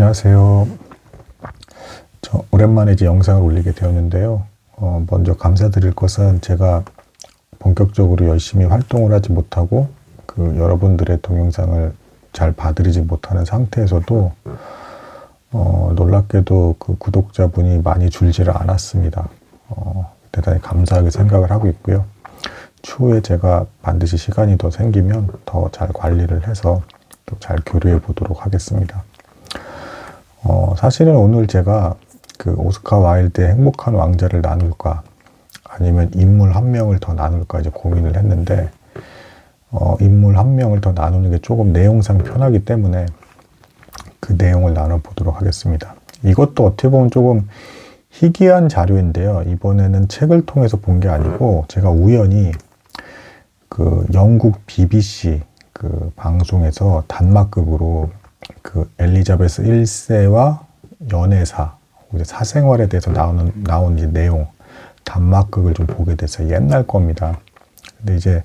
안녕하세요. 저 오랜만에 이제 영상을 올리게 되었는데요. 어, 먼저 감사드릴 것은 제가 본격적으로 열심히 활동을 하지 못하고 그 여러분들의 동영상을 잘 봐드리지 못하는 상태에서도 어, 놀랍게도 그 구독자분이 많이 줄지를 않았습니다. 어, 대단히 감사하게 생각을 하고 있고요. 추후에 제가 반드시 시간이 더 생기면 더 잘 관리를 해서 또 잘 교류해 보도록 하겠습니다. 어, 사실은 오늘 제가 그 오스카 와일드의 행복한 왕자를 나눌까 아니면 인물 한 명을 더 나눌까 이제 고민을 했는데 어, 인물 한 명을 더 나누는 게 조금 내용상 편하기 때문에 그 내용을 나눠보도록 하겠습니다. 이것도 어떻게 보면 조금 희귀한 자료인데요. 이번에는 책을 통해서 본 게 아니고 제가 우연히 그 영국 BBC 그 방송에서 단막극으로 그 엘리자베스 1세와 연애사, 사생활에 대해서 나오는 나온 이제 내용 단막극을 좀 보게 돼서 옛날 겁니다. 근데 이제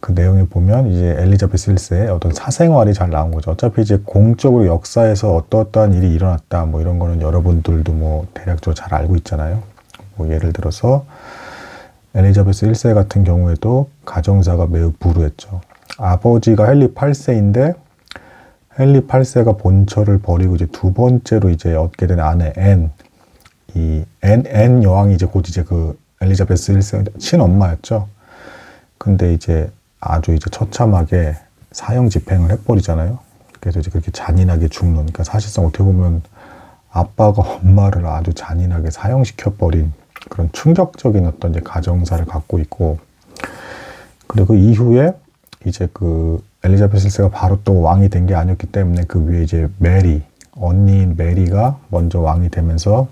그 내용에 보면 이제 엘리자베스 1세의 어떤 사생활이 잘 나온 거죠. 어차피 이제 공적으로 역사에서 어떠어떠한 일이 일어났다 뭐 이런 거는 여러분들도 뭐 대략적으로 잘 알고 있잖아요. 뭐 예를 들어서 엘리자베스 1세 같은 경우에도 가정사가 매우 불우했죠. 아버지가 헨리 8세인데 헨리 8세가 본처를 버리고 이제 두 번째로 이제 얻게 된 아내 앤, 이 앤, 앤 여왕이 이제 곧 이제 그 엘리자베스 1세 친엄마였죠. 근데 이제 아주 이제 처참하게 사형 집행을 해버리잖아요. 그래서 이제 그렇게 잔인하게 죽는, 그러니까 사실상 어떻게 보면 아빠가 엄마를 아주 잔인하게 사형시켜버린 그런 충격적인 어떤 이제 가정사를 갖고 있고, 그리고 그 이후에 이제 그 엘리자베스 1세가 바로 또 왕이 된 게 아니었기 때문에 그 위에 이제 메리, 언니인 메리가 먼저 왕이 되면서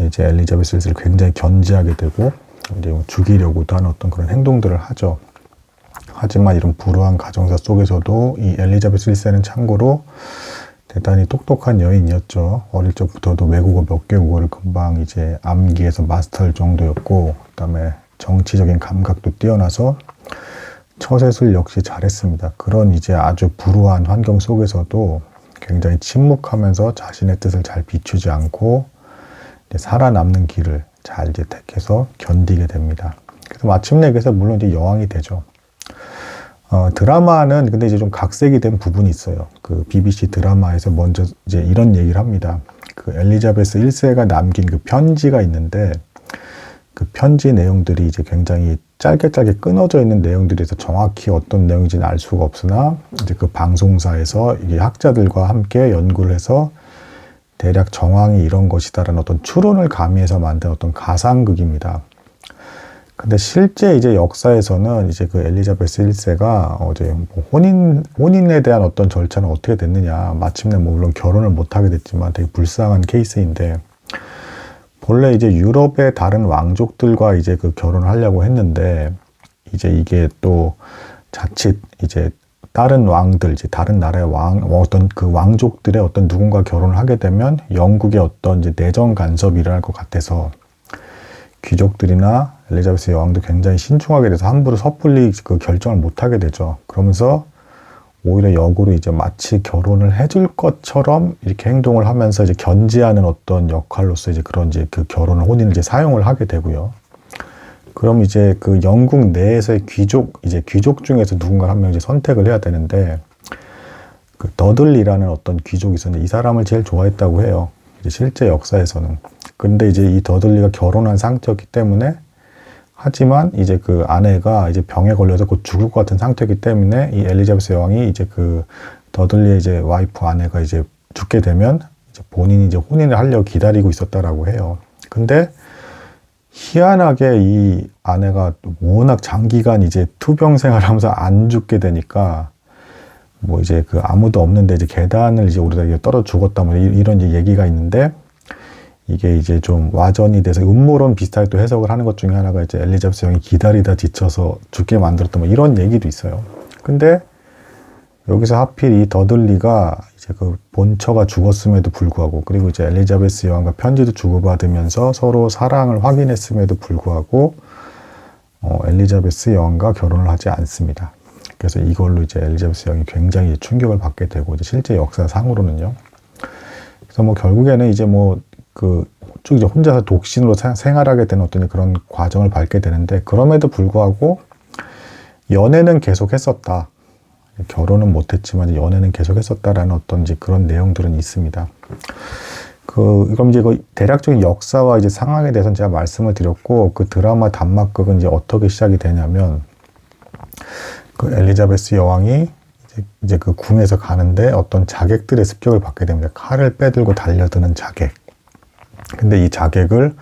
이제 엘리자베스 1세를 굉장히 견제하게 되고 이제 죽이려고도 하는 어떤 그런 행동들을 하죠. 하지만 이런 불우한 가정사 속에서도 이 엘리자베스 1세는 참고로 대단히 똑똑한 여인이었죠. 어릴 적부터도 외국어 몇 개 국어를 금방 이제 암기해서 마스터할 정도였고, 그 다음에 정치적인 감각도 뛰어나서 처세술 역시 잘했습니다. 그런 이제 아주 불우한 환경 속에서도 굉장히 침묵하면서 자신의 뜻을 잘 비추지 않고 살아남는 길을 잘 이제 택해서 견디게 됩니다. 그래서 마침내 그래서 물론 이제 여왕이 되죠. 어, 드라마는 근데 이제 좀 각색이 된 부분이 있어요. 그 BBC 드라마에서 먼저 이제 이런 얘기를 합니다. 그 엘리자베스 1세가 남긴 그 편지가 있는데 그 편지 내용들이 이제 굉장히 짧게 짧게 끊어져 있는 내용들에서 정확히 어떤 내용인지는 알 수가 없으나 이제 그 방송사에서 이게 학자들과 함께 연구를 해서 대략 정황이 이런 것이다라는 어떤 추론을 가미해서 만든 어떤 가상극입니다. 근데 실제 이제 역사에서는 이제 그 엘리자베스 1세가 어제 뭐 혼인, 혼인에 대한 어떤 절차는 어떻게 됐느냐. 마침내 뭐 물론 결혼을 못하게 됐지만 되게 불쌍한 케이스인데 본래 이제 유럽의 다른 왕족들과 이제 그 결혼을 하려고 했는데 이제 이게 또 자칫 이제 다른 왕들 이제 다른 나라의 왕 어떤 그 왕족들의 어떤 누군가 결혼을 하게 되면 영국의 어떤 이제 내정 간섭이 일어날 것 같아서 귀족들이나 엘리자베스 여왕도 굉장히 신중하게 돼서 함부로 섣불리 그 결정을 못 하게 되죠. 그러면서 오히려 역으로 이제 마치 결혼을 해줄 것처럼 이렇게 행동을 하면서 이제 견제하는 어떤 역할로서 이제 그런 이제 그 결혼을 혼인을 이제 사용을 하게 되고요. 그럼 이제 그 영국 내에서의 귀족 이제 귀족 중에서 누군가 한 명 이제 선택을 해야 되는데 그 더들리라는 어떤 귀족이 있었는데 이 사람을 제일 좋아했다고 해요. 이제 실제 역사에서는. 근데 이제 이 더들리가 결혼한 상태였기 때문에 하지만 이제 그 아내가 이제 병에 걸려서 곧 죽을 것 같은 상태이기 때문에 이 엘리자베스 여왕이 이제 그 더들리의 이제 와이프 아내가 이제 죽게 되면 이제 본인이 이제 혼인을 하려고 기다리고 있었다라고 해요. 근데 희한하게 이 아내가 워낙 장기간 이제 투병 생활하면서 안 죽게 되니까 뭐 이제 그 아무도 없는데 이제 계단을 이제 오르다 떨어 죽었다 뭐 이런 이제 얘기가 있는데 이게 이제 좀 와전이 돼서 음모론 비슷하게 또 해석을 하는 것 중에 하나가 이제 엘리자베스 형이 기다리다 지쳐서 죽게 만들었던 뭐 이런 얘기도 있어요. 근데 여기서 하필 이 더들리가 이제 그 본처가 죽었음에도 불구하고 그리고 이제 엘리자베스 여왕과 편지도 주고받으면서 서로 사랑을 확인했음에도 불구하고 어, 엘리자베스 여왕과 결혼을 하지 않습니다. 그래서 이걸로 이제 엘리자베스 여왕이 굉장히 충격을 받게 되고 이제 실제 역사상으로는요. 그래서 뭐 결국에는 이제 뭐 그쭉 이제 혼자서 독신으로 사- 생활하게 되는 어떤 그런 과정을 밟게 되는데 그럼에도 불구하고 연애는 계속 했었다. 결혼은 못했지만 연애는 계속 했었다라는 어떤 이제 그런 내용들은 있습니다. 그, 그럼 이제 그 대략적인 역사와 이제 상황에 대해서는 제가 말씀을 드렸고, 그 드라마 단막극은 이제 어떻게 시작이 되냐면, 그 엘리자베스 여왕이 이제, 이제 그 궁에서 가는데 어떤 자객들의 습격을 받게 됩니다. 칼을 빼들고 달려드는 자객. 근데 이 자객을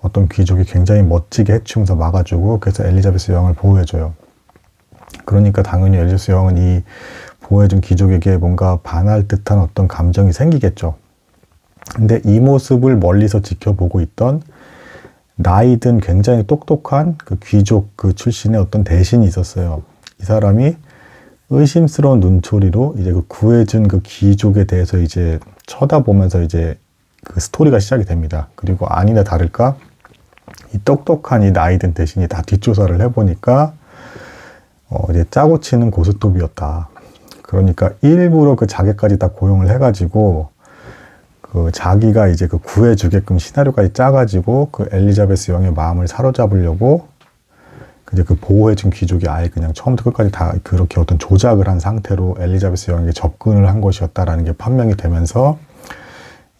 어떤 귀족이 굉장히 멋지게 해치우면서 막아주고, 그래서 엘리자베스 여왕을 보호해줘요. 그러니까 당연히 엘리자베스 여왕은 이 보호해준 귀족에게 뭔가 반할 듯한 어떤 감정이 생기겠죠. 근데 이 모습을 멀리서 지켜보고 있던 나이 든 굉장히 똑똑한 그 귀족 그 출신의 어떤 대신이 있었어요. 이 사람이 의심스러운 눈초리로 이제 그 구해준 그 귀족에 대해서 이제 쳐다보면서 이제 그 스토리가 시작이 됩니다. 그리고 아니나 다를까 이 똑똑한 이 나이 든 대신이 다 뒷조사를 해보니까 어 이제 짜고 치는 고스톱이었다. 그러니까 일부러 그 자기까지 다 고용을 해가지고 그 자기가 이제 그 구해주게끔 시나리오까지 짜가지고 그 엘리자베스 여왕의 마음을 사로잡으려고 이제 그 보호해준 귀족이 아예 그냥 처음부터 끝까지 다 그렇게 어떤 조작을 한 상태로 엘리자베스 여왕에게 접근을 한 것이었다라는 게 판명이 되면서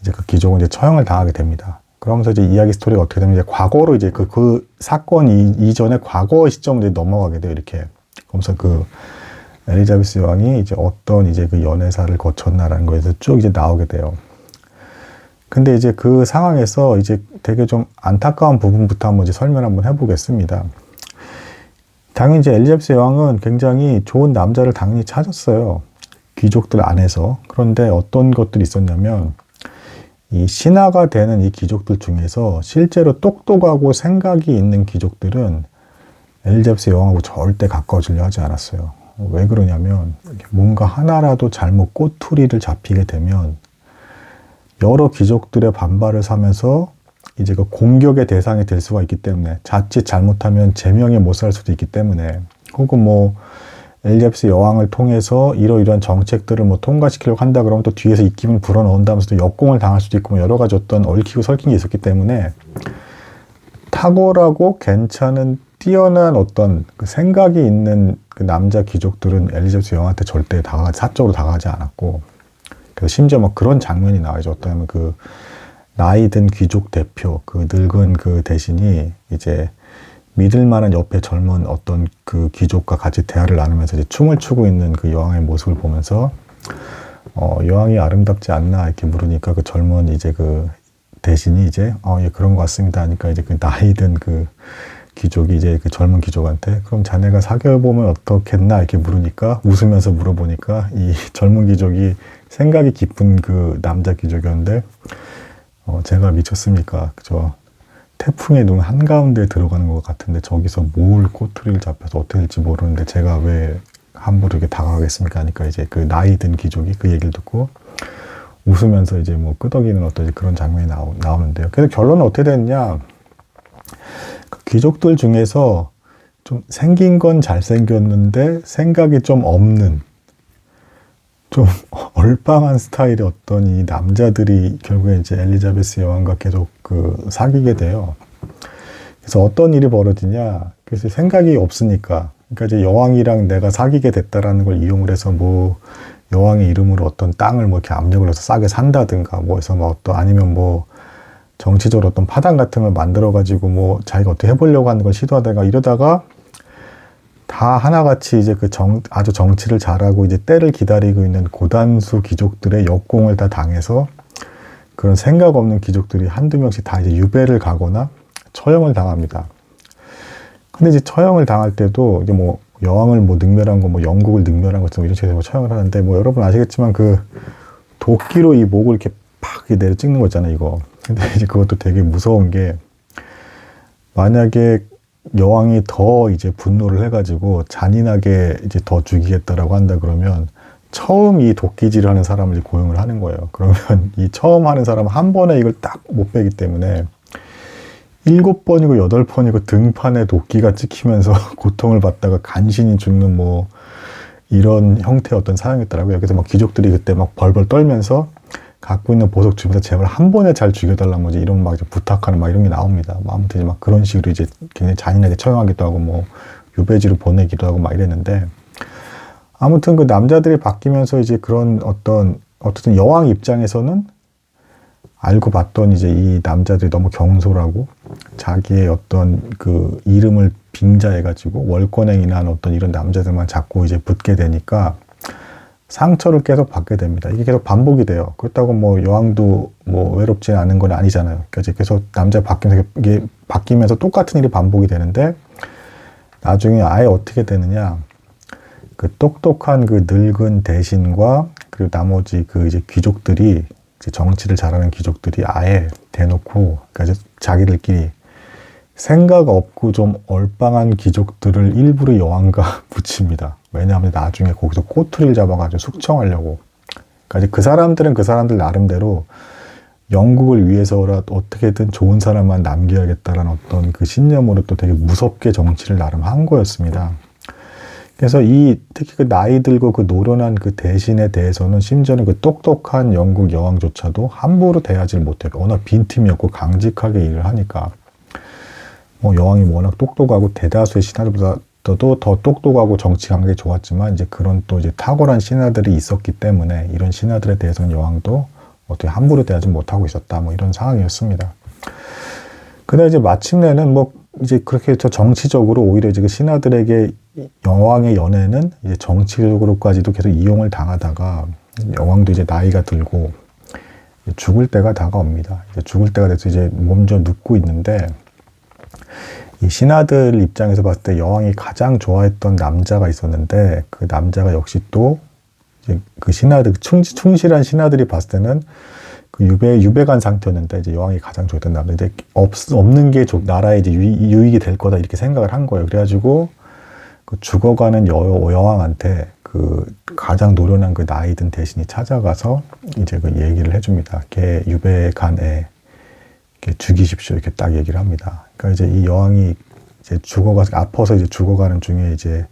이제 그 귀족은 이제 처형을 당하게 됩니다. 그러면서 이제 이야기 스토리가 어떻게 되면 이제 과거로 이제 그, 그 사건 이, 이전에 과거 시점으로 넘어가게 돼요. 이렇게. 그러면서 그 엘리자베스 여왕이 이제 어떤 이제 그 연애사를 거쳤나라는 거에서 쭉 이제 나오게 돼요. 근데 이제 그 상황에서 이제 되게 좀 안타까운 부분부터 한번 이제 설명 한번 해보겠습니다. 당연히 이제 엘리자베스 여왕은 굉장히 좋은 남자를 당연히 찾았어요. 귀족들 안에서. 그런데 어떤 것들이 있었냐면, 이 신하가 되는 이 귀족들 중에서 실제로 똑똑하고 생각이 있는 귀족들은 엘리자베스 여왕하고 절대 가까워지려 하지 않았어요. 왜 그러냐면, 뭔가 하나라도 잘못 꼬투리를 잡히게 되면 여러 귀족들의 반발을 사면서 이제 그 공격의 대상이 될 수가 있기 때문에 자칫 잘못하면 제명에 못 살 수도 있기 때문에 혹은 뭐 엘리자베스 여왕을 통해서 이러이러한 정책들을 뭐 통과시키려고 한다 그러면 또 뒤에서 입김을 불어넣은다면서 또 역공을 당할 수도 있고 뭐 여러 가지 어떤 얽히고 설킨 게 있었기 때문에 탁월하고 괜찮은 뛰어난 어떤 그 생각이 있는 그 남자 귀족들은 엘리자베스 여왕한테 절대 다가 사적으로 다가가지 않았고 그래서 심지어 뭐 그런 장면이 나와죠. 어떠냐면 그 나이 든 귀족 대표, 그 늙은 그 대신이 이제 믿을 만한 옆에 젊은 어떤 그 귀족과 같이 대화를 나누면서 이제 춤을 추고 있는 그 여왕의 모습을 보면서 어, 여왕이 아름답지 않나 이렇게 물으니까 그 젊은 이제 그 대신이 이제 어, 예, 그런 것 같습니다 하니까 이제 그 나이 든 그 귀족이 이제 그 젊은 귀족한테 그럼 자네가 사귀어 보면 어떻겠나 이렇게 물으니까 웃으면서 물어보니까 이 젊은 귀족이 생각이 깊은 그 남자 귀족이었는데 어, 제가 미쳤습니까? 저 태풍의 눈 한가운데 들어가는 것 같은데 저기서 뭘 꼬투리를 잡혀서 어떻게 될지 모르는데 제가 왜 함부로 이렇게 다가가겠습니까? 하니까 이제 그 나이 든 귀족이 그 얘기를 듣고 웃으면서 이제 뭐 끄덕이는 어떤 그런 장면이 나오, 나오는데요. 그래서 결론은 어떻게 됐냐? 그 귀족들 중에서 좀 생긴 건 잘생겼는데 생각이 좀 없는 좀 얼빵한 스타일의 어떤 이 남자들이 결국에 이제 엘리자베스 여왕과 계속 그 사귀게 돼요. 그래서 어떤 일이 벌어지냐. 그래서 생각이 없으니까. 그러니까 이제 여왕이랑 내가 사귀게 됐다라는 걸 이용을 해서 뭐 여왕의 이름으로 어떤 땅을 뭐 이렇게 압력을 해서 싸게 산다든가 뭐 해서 뭐 어떤 아니면 뭐 정치적으로 어떤 파당 같은 걸 만들어 가지고 뭐 자기가 어떻게 해보려고 하는 걸 시도하다가 이러다가 다 하나같이 이제 그 정, 아주 정치를 잘하고 이제 때를 기다리고 있는 고단수 귀족들의 역공을 다 당해서 그런 생각 없는 귀족들이 한두 명씩 다 이제 유배를 가거나 처형을 당합니다. 근데 이제 처형을 당할 때도 이게 뭐 여왕을 뭐 능멸한 거, 뭐 영국을 능멸한 것처럼 이런 식으로 처형을 하는데 뭐 여러분 아시겠지만 그 도끼로 이 목을 이렇게 팍 내려 찍는 거 있잖아요, 이거. 근데 이제 그것도 되게 무서운 게 만약에 여왕이 더 이제 분노를 해가지고 잔인하게 이제 더 죽이겠다라고 한다 그러면 처음 이 도끼질을 하는 사람을 이제 고용을 하는 거예요. 그러면 이 처음 하는 사람은 한 번에 이걸 딱 못 빼기 때문에 일곱 번이고 여덟 번이고 등판에 도끼가 찍히면서 고통을 받다가 간신히 죽는 뭐 이런 형태의 어떤 사형이었더라고요. 그래서 막 귀족들이 그때 막 벌벌 떨면서 갖고 있는 보석 주면서 제발 한 번에 잘 죽여달라는 거지 이런 막 부탁하는 막 이런 게 나옵니다. 뭐 아무튼 막 그런 식으로 이제 굉장히 잔인하게 처형하기도 하고 뭐 유배지로 보내기도 하고 막 이랬는데 아무튼 그 남자들이 바뀌면서 이제 그런 어떤 어쨌든 여왕 입장에서는 알고 봤던 이제 이 남자들이 너무 경솔하고 자기의 어떤 그 이름을 빙자해가지고 월권행이나 한 어떤 이런 남자들만 자꾸 이제 붙게 되니까 상처를 계속 받게 됩니다. 이게 계속 반복이 돼요. 그렇다고 뭐 여왕도 뭐 외롭지 않은 건 아니잖아요. 그러니까 계속 남자 바뀌면서 이게 바뀌면서 똑같은 일이 반복이 되는데 나중에 아예 어떻게 되느냐. 그 똑똑한 그 늙은 대신과 그리고 나머지 그 이제 귀족들이 이제 정치를 잘하는 귀족들이 아예 대놓고 그러니까 자기들끼리 생각 없고 좀 얼빵한 귀족들을 일부러 여왕과 붙입니다. 왜냐하면 나중에 거기서 꼬투리를 잡아가지고 숙청하려고. 그러니까 그 사람들은 그 사람들 나름대로 영국을 위해서라 어떻게든 좋은 사람만 남겨야겠다라는 어떤 그 신념으로 또 되게 무섭게 정치를 나름 한 거였습니다. 그래서 이 특히 그 나이 들고 그 노련한 그 대신에 대해서는 심지어는 그 똑똑한 영국 여왕조차도 함부로 대하지 못해요. 워낙 빈틈이었고 강직하게 일을 하니까 뭐 여왕이 워낙 똑똑하고 대다수의 신하들보다 도 더 똑똑하고 정치 감각이 좋았지만 이제 그런 또 이제 탁월한 신하들이 있었기 때문에 이런 신하들에 대해서는 여왕도 어떻게 함부로 대하지 못하고 있었다 뭐 이런 상황이었습니다. 근데 이제 마침내는 뭐 이제 그렇게 저 정치적으로 오히려 이제 그 신하들에게 여왕의 연애는 이제 정치적으로까지도 계속 이용을 당하다가 여왕도 이제 나이가 들고 죽을 때가 다가옵니다. 이제 죽을 때가 돼서 이제 몸져 눕고 있는데 이 신하들 입장에서 봤을 때 여왕이 가장 좋아했던 남자가 있었는데 그 남자가 역시 또 이제 그 신하들 충실한 신하들이 봤을 때는 그 유배 유배간 상태였는데 이제 여왕이 가장 좋아했던 남자인데 없 없는 게 나라에 이제 유익 이 될 거다 이렇게 생각을 한 거예요. 그래가지고 그 죽어가는 여, 여왕한테 그 가장 노련한 그 나이든 대신이 찾아가서 이제 그 얘기를 해줍니다. 걔 유배간에 죽이십시오 이렇게 딱 얘기를 합니다. 그러니까 이제 이 여왕이 이제 죽어가서 아파서 이제 죽어가는 중에 이제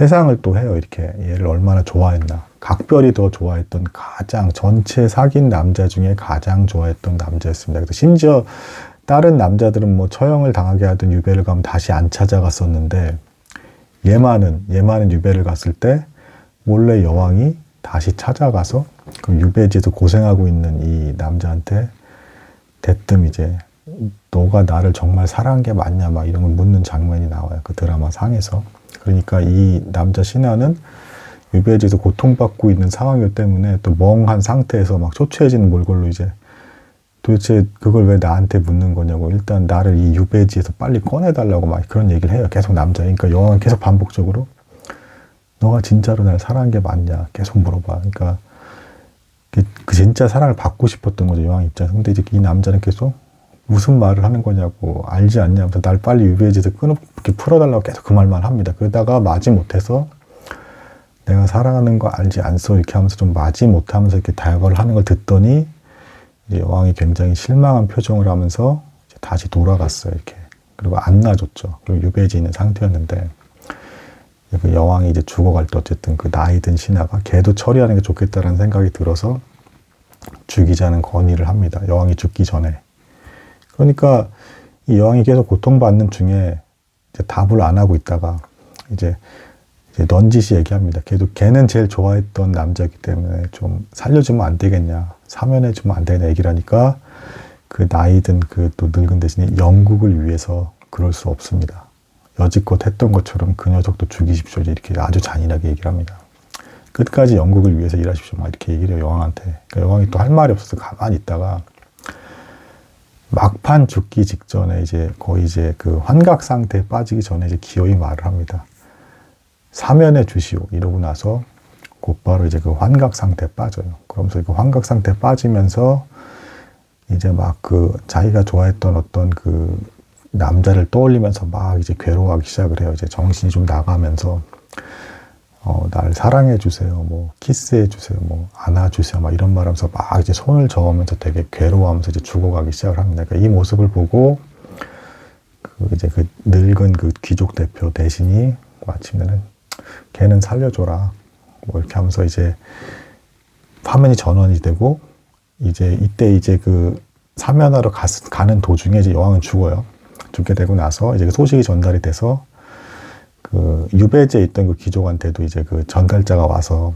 회상을 또 해요. 이렇게 얘를 얼마나 좋아했나. 각별히 더 좋아했던 가장 전체 사귄 남자 중에 가장 좋아했던 남자였습니다. 그래서 심지어 다른 남자들은 뭐 처형을 당하게 하든 유배를 가면 다시 안 찾아갔었는데 얘만은 얘만은 유배를 갔을 때 몰래 여왕이 다시 찾아가서 그 유배지에서 고생하고 있는 이 남자한테 대뜸 이제 너가 나를 정말 사랑한 게 맞냐 막 이런 걸 묻는 장면이 나와요 그 드라마 상에서 그러니까 이 남자 신하는 유배지에서 고통받고 있는 상황이기 때문에 또 멍한 상태에서 막 초췌해지는 몰골로 이제 도대체 그걸 왜 나한테 묻는 거냐고 일단 나를 이 유배지에서 빨리 꺼내달라고 막 그런 얘기를 해요. 계속 남자. 그러니까 여왕은 계속 반복적으로 너가 진짜로 날 사랑한 게 맞냐 계속 물어봐. 그러니까 그, 그 진짜 사랑을 받고 싶었던 거죠 여왕 입장에서. 근데 이제 이 남자는 계속 무슨 말을 하는 거냐고 알지 않냐면서 날 빨리 유배지에서 끊어 이렇게 풀어달라고 계속 그 말만 합니다. 그러다가 마지 못해서 내가 사랑하는 거 알지 않소 이렇게 하면서 좀 마지 못하면서 이렇게 대화를 하는 걸 듣더니 여왕이 굉장히 실망한 표정을 하면서 다시 돌아갔어요 이렇게 그리고 안 놔줬죠. 그리고 유배지 있는 상태였는데 그 여왕이 이제 죽어갈 때 어쨌든 그 나이 든 신하가 걔도 처리하는 게 좋겠다라는 생각이 들어서 죽이자는 건의를 합니다. 여왕이 죽기 전에. 그러니까 이 여왕이 계속 고통받는 중에 이제 답을 안 하고 있다가 이제 넌지시 얘기합니다. 걔도 걔는 제일 좋아했던 남자이기 때문에 좀 살려주면 안 되겠냐, 사면해주면 안 되겠냐 얘기를 하니까 그 나이든 그 또 늙은 대신에 영국을 위해서 그럴 수 없습니다. 여지껏 했던 것처럼 그 녀석도 죽이십시오. 이렇게 아주 잔인하게 얘기를 합니다. 끝까지 영국을 위해서 일하십시오. 막 이렇게 얘기를 해요, 여왕한테. 그러니까 여왕이 또 할 말이 없어서 가만히 있다가 막판 죽기 직전에 이제 거의 이제 그 환각 상태에 빠지기 전에 이제 기어이 말을 합니다. 사면해 주시오. 이러고 나서 곧바로 이제 그 환각 상태에 빠져요. 그러면서 그 환각 상태에 빠지면서 이제 막 그 자기가 좋아했던 어떤 그 남자를 떠올리면서 막 이제 괴로워하기 시작을 해요. 이제 정신이 좀 나가면서 어, 날 사랑해 주세요. 뭐 키스해 주세요. 뭐 안아 주세요. 막 이런 말하면서 막 이제 손을 저으면서 되게 괴로워하면서 이제 죽어가기 시작을 합니다. 그러니까 이 모습을 보고 그 이제 그 늙은 그 귀족 대표 대신이 마침내는 걔는 살려줘라. 뭐 이렇게 하면서 이제 화면이 전원이 되고 이제 이때 이제 그 사면하러 가, 가는 도중에 이제 여왕은 죽어요. 죽게 되고 나서 이제 그 소식이 전달이 돼서 그 유배지에 있던 그 귀족한테도 이제 그 전달자가 와서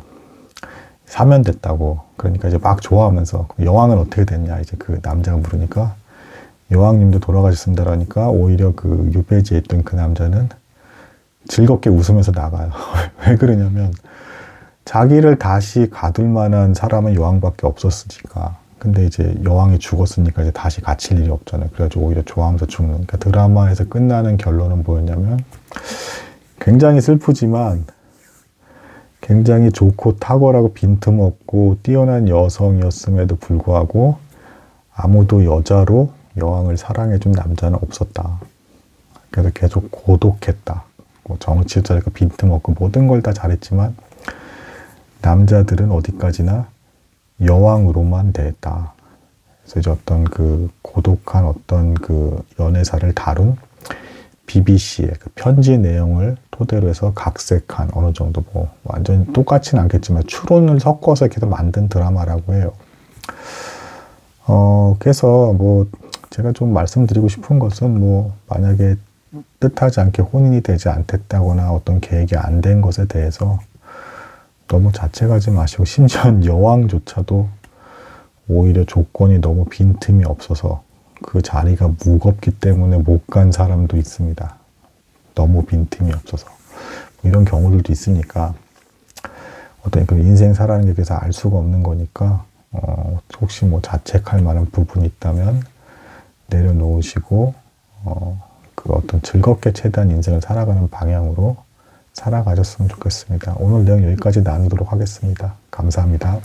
사면됐다고 그러니까 이제 막 좋아하면서 여왕은 어떻게 됐냐 이제 그 남자가 물으니까 여왕님도 돌아가셨습니다라니까 오히려 그 유배지에 있던 그 남자는 즐겁게 웃으면서 나가요. 왜 그러냐면 자기를 다시 가둘 만한 사람은 여왕밖에 없었으니까. 근데 이제 여왕이 죽었으니까 이제 다시 갇힐 일이 없잖아요. 그래가지고 오히려 좋아하면서 죽는. 그러니까 드라마에서 끝나는 결론은 뭐였냐면 굉장히 슬프지만 굉장히 좋고 탁월하고 빈틈없고 뛰어난 여성이었음에도 불구하고 아무도 여자로 여왕을 사랑해준 남자는 없었다. 그래서 계속 고독했다. 뭐 정치도 잘했고 빈틈없고 모든 걸 다 잘했지만 남자들은 어디까지나 여왕으로만 대했다. 그래서 이제 어떤 그 고독한 어떤 그 연애사를 다룬 BBC의 그 편지 내용을 토대로 해서 각색한 어느 정도 뭐 완전 똑같지는 않겠지만 추론을 섞어서 이렇게 만든 드라마라고 해요. 어, 그래서 뭐 제가 좀 말씀드리고 싶은 것은 뭐 만약에 뜻하지 않게 혼인이 되지 않겠다거나 어떤 계획이 안 된 것에 대해서 너무 자책하지 마시고 심지어 여왕조차도 오히려 조건이 너무 빈틈이 없어서 그 자리가 무겁기 때문에 못 간 사람도 있습니다. 너무 빈틈이 없어서 뭐 이런 경우들도 있으니까 어떤 그 인생 살아가는 게 그래서 알 수가 없는 거니까 어, 혹시 뭐 자책할 만한 부분이 있다면 내려놓으시고 어, 그 어떤 즐겁게 최대한 인생을 살아가는 방향으로 살아가셨으면 좋겠습니다. 오늘 내용 여기까지 나누도록 하겠습니다. 감사합니다.